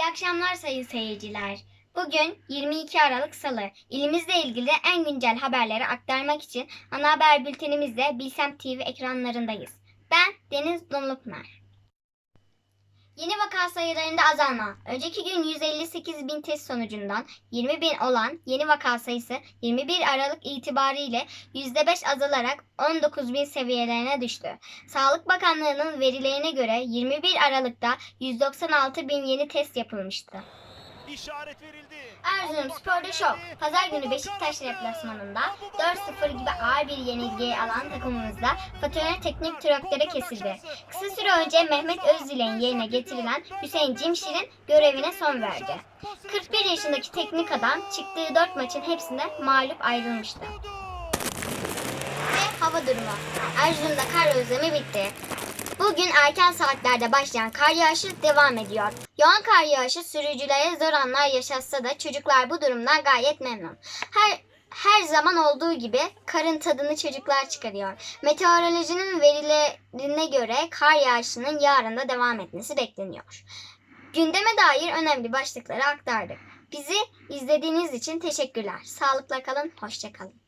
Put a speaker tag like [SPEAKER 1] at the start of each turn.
[SPEAKER 1] akşamlar sayın seyirciler. Bugün 22 Aralık Salı. İlimizle ilgili en güncel haberleri aktarmak için ana haber bültenimizle Bilsem TV ekranlarındayız. Ben Deniz Dumlupınar. Yeni vaka sayılarında azalma. Önceki gün 158 bin test sonucundan 20 bin olan yeni vaka sayısı 21 Aralık itibariyle %5 azalarak 19 bin seviyelerine düştü. Sağlık Bakanlığı'nın verilerine göre 21 Aralık'ta 196 bin yeni test yapılmıştı.
[SPEAKER 2] İşaret verildi.
[SPEAKER 1] Erzurum Spor'da şok. Pazar günü Beşiktaş deplasmanında 4-0 gibi ağır bir yenilgiyi alan takımımızda Fatih'e teknik direktöre kesildi. Kısa süre önce Mehmet Özdilek'in yerine getirilen Hüseyin Cimşir'in görevine son verdi. 41 yaşındaki teknik adam çıktığı 4 maçın hepsinde mağlup ayrılmıştı. Ve hava durumu. Erzurum'da kar özlemi bitti. Bugün erken saatlerde başlayan kar yağışı devam ediyor. Yoğun kar yağışı sürücülere zor anlar yaşatsa da çocuklar bu durumdan gayet memnun. Her her zaman olduğu gibi karın tadını çocuklar çıkarıyor. Meteorolojinin verilerine göre kar yağışının yarın da devam etmesi bekleniyor. Gündeme dair önemli başlıkları aktardık. Bizi izlediğiniz için teşekkürler. Sağlıkla kalın, hoşça kalın.